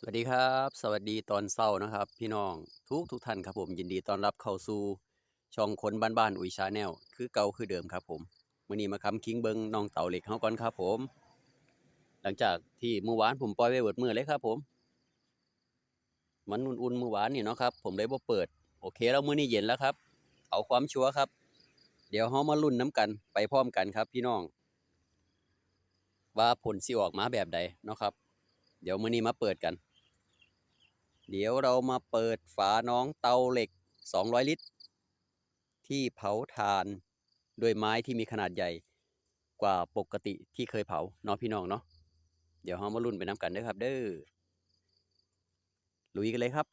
สวัสดีครับ สวัสดีตอนเช้านะครับ พี่น้องทุกทุกท่านครับผมยินดีต้อนรับเข้าสู่ช่องคนบ้านๆอุยชาแนลคือเก่าคือเดิมครับผมมื้อนี้มาคำคิงเบิงน้องเต่าเหล็กเฮาก่อนครับผม หลังจากที่เมื่อวานผมปล่อยไว้เบิดมือเลยครับผม มันอุ่นๆเมื่อวานนี่เนาะครับ ผมเลยบ่เปิด โอเคแล้วมื้อนี้เย็นแล้วครับ เอาความชัวร์ครับ เดี๋ยวเฮามาลุ้นน้ำกันไปพร้อมกันครับ พี่น้อง ว่าผลสิออกมาแบบใดเนาะครับ เดี๋ยวมื้อนี้มาเปิดกัน เดี๋ยวเรามาเปิดฝาน้องเตาเหล็ก 200 ลิตร ที่เผาถ่านด้วยไม้ที่มีขนาดใหญ่กว่าปกติที่เคยเผาเนาะพี่น้องเนาะเดี๋ยวเรามาลุ้นไปน้ำกันเด้อครับ เด้อลุยกันเลยครับ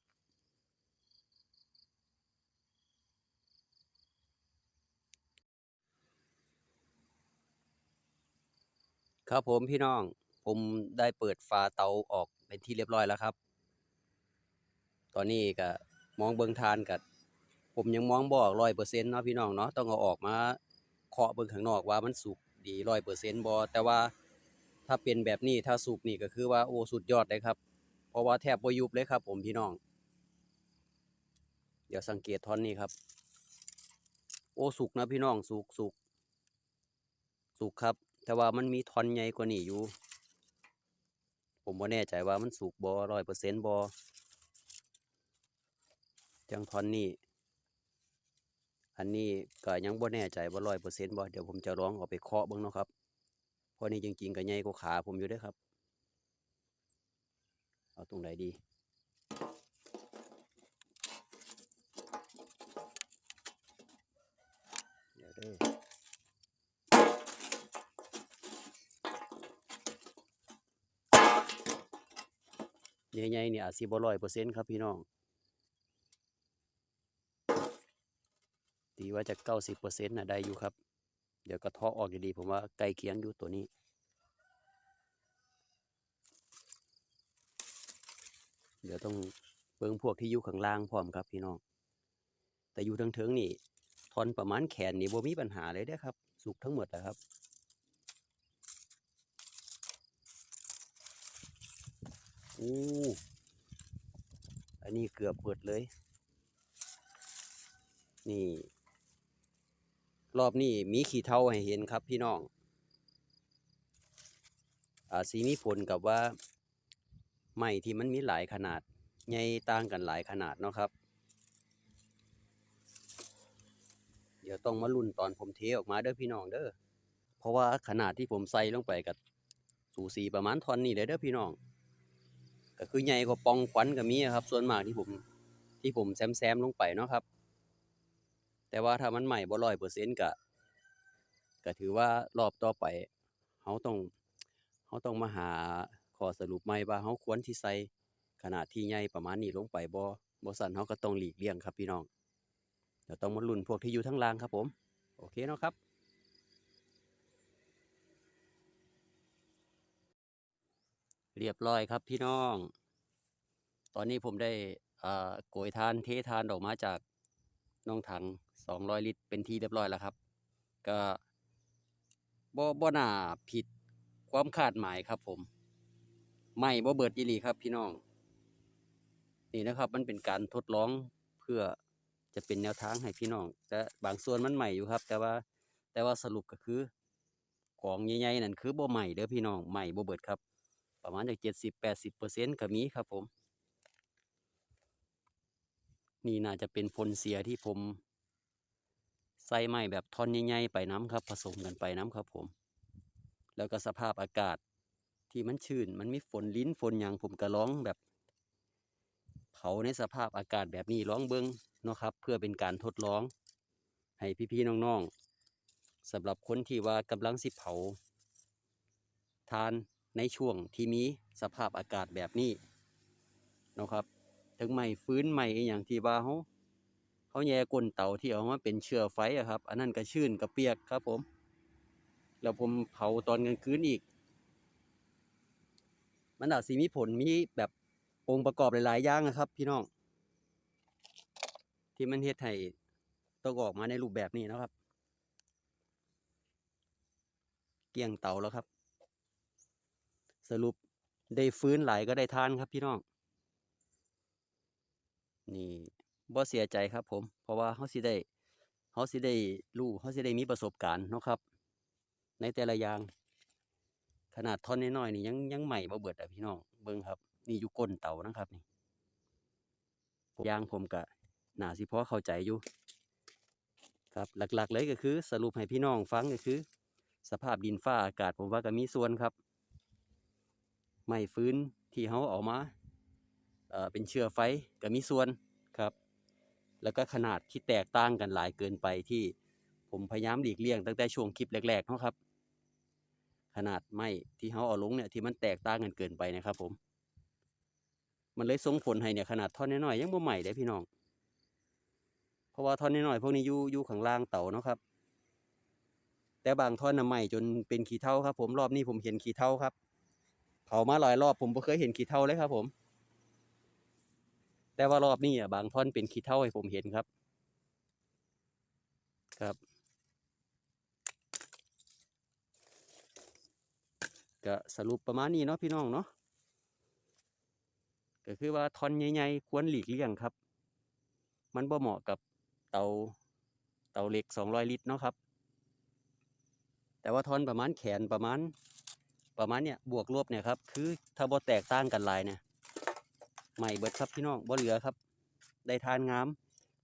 ครับผมพี่น้องผมได้เปิดฝาเตาออกเป็นที่เรียบร้อยแล้วครับ ตอนนี้ก็มองเบิงทานกับผมยังมองบออกร้อยเปอร์เซ็นต์เนาะพี่น้องเนาะต้องเอาออกมาเคาะเบิ่งข้างนอกว่ามันสุกดีร้อยเปอร์เซ็นต์บอแต่ว่าถ้าเป็นแบบนี้ถ้าสุกนี่ก็คือว่าโอ้สุดยอดเลยครับ เพราะว่าแทบบ่ยุบเลยครับ ผมพี่น้อง เดี๋ยวสังเกตท่อนนี้ครับ โอ้สุกนะพี่น้องสุกสุกสุกครับ แต่ว่ามันมีท่อนใหญ่กว่านี้อยู่ ผมบ่แน่ใจว่ามันสุกบ่ร้อยเปอร์เซ็นต์บ่ จังทอนนี่อันนี้ก็ยังบ่แน่ใจว่าร้อยเปอร์เซ็นต์บ่เดี๋ยวผมจะลองเอาไปเคาะเบิ่งเนาะครับเพราะนี่จริงๆก็ใหญ่กว่าขาผมอยู่ด้อครับ เอาตรงไหนดี เดี๋ยวเด้อใหญ่ๆนี่อาจสิบ่ร้อยเปอร์เซ็นต์ครับพี่น้อง ตีว่าจะเก้าสิบเปอร์เซ็นต์นะได้อยู่ครับ เดี๋ยวกระเทาะออกดีๆผมว่าใกล้เคียงอยู่ตัวนี้ เดี๋ยวต้องเบิ่งพวกที่อยู่ข้างล่างพร้อมครับพี่น้อง แต่อยู่ทั้งเทิงนี่ทอนประมาณแขนนี่บ่มีปัญหาเลยเด้ครับ สุกทั้งหมดแล้วครับอู้อันนี้เกือบเปิดเลย นี่ รอบนี้มีขี้เท่าให้เห็นครับพี่น้องอาสีมีผลกับว่าไม้ที่มันมีหลายขนาดใหญ่ต่างกันหลายขนาดเนาะครับ เดี๋ยวต้องมาลุ้นตอนผมเทออกมาเด้อพี่น้องเด้อเพราะว่าขนาดที่ผมใส่ลงไปกับสูสีประมาณทอนนี่เลยเด้อพี่น้อง ก็คือใหญ่กว่าปองขวัญก็มีครับ ส่วนมากที่ผมที่ผมแซมแซมลงไปเนาะครับ แต่ว่าถ้ามันใหม่บ่ร้อยเปอร์เซ็นต์ก็ก็ถือว่ารอบต่อไปเขาต้องเขาต้องมาหาข้อสรุปใหม่ว่าเขาควรที่ใส่ขนาดที่ใหญ่ประมาณนี้ลงไปบ่บ่สั่นเขาก็ต้องหลีกเลี่ยงครับพี่น้องเดี๋ยวต้องมาลุ้นพวกที่อยู่ทั้งล่างครับผม โอเคเนาะครับเรียบร้อยครับพี่น้อง ตอนนี้ผมได้อ่าโกยทานเททานออกมาจากน้องถัง 200 ลิตร เป็นที่เรียบร้อยแล้วครับ ก็บ่บ่น่าผิดความคาดหมายครับ ผมไม่บ่เบิดอีหลีครับพี่น้อง นี่นะครับ มันเป็นการทดลองเพื่อจะเป็นแนวทางให้พี่น้องแต่บางส่วนมันใหม่อยู่ครับ แต่ว่าแต่ว่าสรุปก็คือ ของใหญ่ๆนั่นคือบ่ใหม่เด้อพี่น้องใหม่บ่เบิดครับ ประมาณจากเจ็ดสิบแปดสิบเปอร์เซ็นต์ก็มีครับผม นี่น่าจะเป็นผลเสียที่ผม ใส่ไม้แบบท่อนใหญ่ๆไปน้ำครับ ผสมกันไปน้ำครับผม แล้วก็สภาพอากาศที่มันชื้น มันมีฝนลิ้นฝนหยังผมก็ร้องแบบ เผาในสภาพอากาศแบบนี้ร้องเบิ้งเนาะครับ เพื่อเป็นการทดลอง ให้พี่ๆน้องๆสำหรับคนที่ว่ากำลังสิเผา ทานในช่วงที่มีสภาพอากาศแบบนี้เนาะครับถึงใหม่ฟื้นใหม่อย่างที่ว่าเขา เขาแย่ก้นเตาที่เอามาเป็นเชื้อไฟอะครับ อันนั้นก็ชื้นก็เปียกครับผม แล้วผมเผาตอนกลางคืนอีก มันอาจสิมีผลมีแบบองค์ประกอบหลาย ๆ อย่างนะครับ พี่น้อง ที่มันเฮ็ดให้ต้องออกมาในรูปแบบนี้นะครับ เกลี้ยงเตาแล้วครับ สรุปได้ฟื้นไหลก็ได้ทานครับพี่น้อง นี่ บ่เสียใจครับผม เพราะว่าเขาสิได้เขาสิได้รู้เขาสิได้มีประสบการณ์เนาะครับ ในแต่ละอย่าง ขนาดท่อนน้อยๆนี่ยังยังใหม่บ่เบิดอะพี่น้องเบิ่งครับ นี่อยู่ก้นเต่านะครับนี่ยางผมก็น่าสิพอเข้าใจอยู่ ครับหลักๆเลยก็คือ สรุปให้พี่น้องฟังก็คือ สภาพดินฟ้าอากาศผมว่าก็มีส่วนครับ ไม่ฟื้นที่เขาออกมาเอ่อเป็นเชื้อไฟก็มีส่วนครับ แล้วก็ขนาดที่แตกต่างกันหลายเกินไปที่ผมพยายามหลีกเลี่ยงตั้งแต่ช่วงคลิปแรกๆเนาะครับ ขนาดไม้ที่เขาเอาลงเนี่ยที่มันแตกต่างกันเกินไปนะครับผม มันเลยส่งผลให้เนี่ยขนาดท่อนน้อยๆยังบ่ใหม่เลยพี่น้อง เพราะว่าท่อนน้อยๆพวกนี้อยู่อยู่ข้างล่างเตาเนาะครับ แต่บางท่อนน่ะใหม่จนเป็นขี้เถ้าครับ ผมรอบนี้ผมเห็นขี้เถ้าครับเผามาหลายรอบผมบ่เคยเห็นขี้เถ้าเลยครับผม แต่ว่ารอบนี้อะบางท่อนเป็นขี้เถ้าให้ผมเห็นครับ ครับก็สรุปประมาณนี้เนาะพี่น้องเนาะก็คือว่าท่อนใหญ่ๆควรหลีกเลี่ยงครับ มันบ่เหมาะกับเตาเตาเหล็ก200ลิตรเนาะครับ แต่ว่าท่อนประมาณแขนประมาณ ประมาณเนี่ยบวกลบเนี่ยครับ คือถ้าบ่แตกต่างกันลายเนี่ย ใหม่เบิดครับพี่น้องบ่เหลือครับ ได้ทานงาม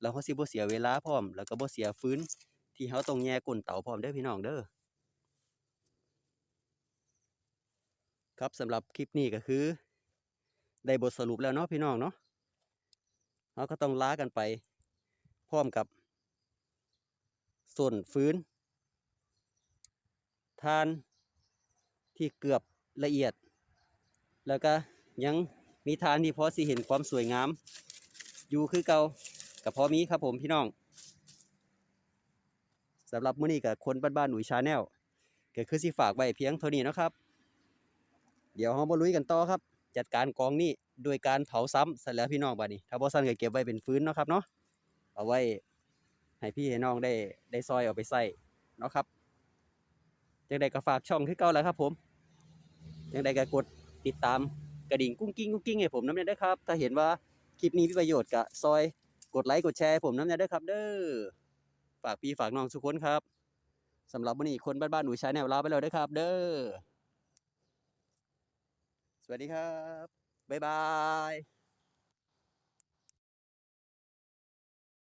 แล้วเขาสิบ่เสียเวลาพร้อม แล้วก็บ่เสียฟื้น ที่เขาต้องแย่ก้นเตาพร้อมเด้อพี่น้องเด้อครับสำหรับคลิปนี้ก็คือ ได้บทสรุปแล้วเนาะพี่น้องเนาะเราก็ต้องล้ากันไป พร้อมกับ ส่วนฟื้น ทานที่เกือบละเอียด แล้วก็ยัง มีทานที่พอสิเห็นความสวยงาม อยู่คือเก่ากับพอมีครับผมพี่น้องสำหรับมื้อนี้กับคนบ้านๆหนุ่ยชาแนลก็คือสิฝากไว้เพียงเท่านี้นะครับ เดี๋ยวเรามาลุยกันต่อครับ จัดการกองนี้โดยการเผาซ้ำเสร็จแล้วพี่น้องบัดนี้ ถ้าบ่ซั่นก็เก็บไว้เป็นฟื้นเนาะครับเนาะเอาไว้ให้พี่ให้น้องได้ได้ซอยเอาไปใส่เนาะครับจังใดก็ฝากช่องคือเก่าแล้วครับผมจังใดก็กดติดตาม กระดิ่งกุ้งกิ้งกุ้งกิ้งให้ผมน้ำเนี่ยด้ครับ ถ้าเห็นว่าคลิปนี้มีประโยชน์ก็ซอยกดไลค์กดแชร์ผมน้ำเนี่ยด้ครับเด้อฝากพี่ฝากน้องทุกคนครับสำหรับวันนี้คนบ้านๆหนูใช้แนวลาไปแล้วด้ครับ เด้อสวัสดีครับบ๊ายบาย